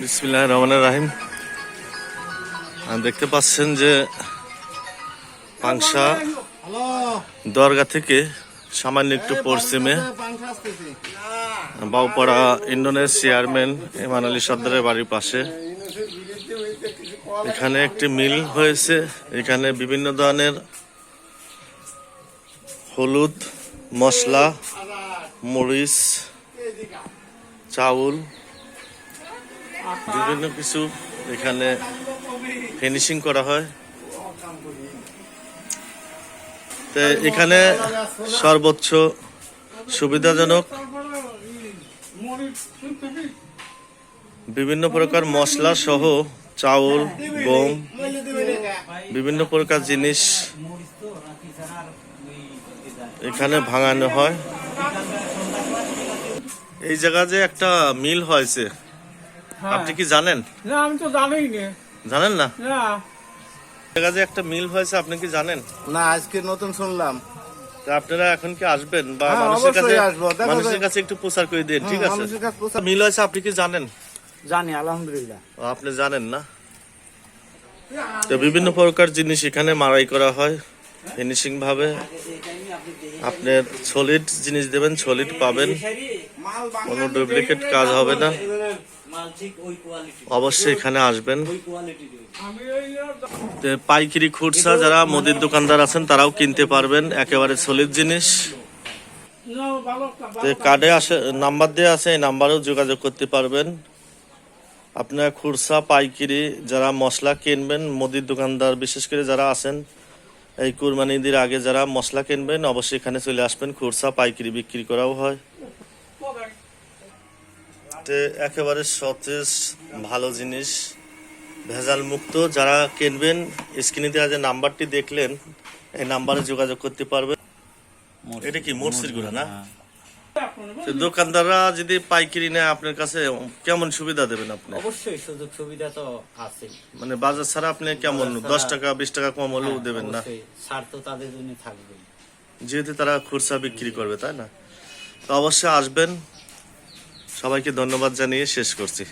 বিসমিল্লাহ রহমান রাহিম। দেখতে পাচ্ছেন যে পাংশা দরগা থেকে সামান্য একটু পশ্চিমে বাউপাড়া ইন্ডোনের চেয়ারম্যান ইমান আলী সর্দারের বাড়ির পাশে। এখানে একটি মিল হয়েছে। এখানে বিভিন্ন ধরনের হলুদ মশলা মরিচ চাউল বিভিন্ন কিছু এখানে ফিনিশিং করা হয়। তো এখানে সর্বোচ্চ সুবিধাজনক বিভিন্ন প্রকার মশলা সহ চাউল, গম, বিভিন্ন প্রকার জিনিস এখানে ভাঙানো হয়। এই জায়গা যে একটা মিল হয়েছে আপনি কি জানেন? না আমি তো জানিই না জানেন না? না। জায়গা একটা মিল হয়েছে আপনি কি জানেন? না আজকে নতুন শুনলাম। তা আপনারা এখন কি আসবেন? বা হ্যাঁ, মানুষের কাছে। মানুষের কাছে একটু প্রচার করে দিন ঠিক আছে? মানুষের কাছে প্রচার- মিল হয়েছে আপনি কি জানেন? জানি আলহামদুলিল্লাহ। আপনি জানেন না? তো বিভিন্ন প্রকার জিনিস এখানে মারাই করা হয় ফিনিশিং ভাবে। আপনার সলিড জিনিস দেবেন সলিড পাবেন। কোনো ডুপ্লিকেট কাজ হবে না। অবশ্যই এখানে আসবেন। পাইকারি খুচরা যারা মুদির দোকানদার আছেন তারাও কিনতে পারবেন একেবারে সলিড জিনিস। কার্ডে আসে নাম্বার দেওয়া আছে এই নাম্বারেও যোগাযোগ করতে পারবেন। আপনার খুরসা পাইকারি যারা মশলা কিনবেন মুদির দোকানদার বিশেষ করে যারা আছেন এই কুরবানি ঈদের আগে যারা মশলা কিনবেন অবশ্যই এখানে চলে আসবেন খুরসা পাইকারি বিক্রি করাও হয়। তো একেবারে সতেজ ভালো জিনিস। ভেজাল মুক্ত। যারা কিনবেন স্ক্রিনে দেওয়া যে নাম্বারটি দেখলেন এই নাম্বারে যোগাযোগ করতে পারবেন। এটা কি মোটসির গুঁড়া না? তো দোকানদাররা যদি পাইকারি নেয় আপনার কাছে কেমন সুবিধা দেবেন আপনি? অবশ্যই সুযোগ সুবিধা তো আছে মানে বাজার ছাড়া আপনি কেমন দশ টাকা বিশ টাকা কম হলেও দেবেন না। ছাড় তো তাদের জন্য থাকবে যেহেতু তারা খুচরা বিক্রি করবে তাই না? তো অবশ্যই আসবেন। সবাইকে ধন্যবাদ জানিয়ে শেষ করছি।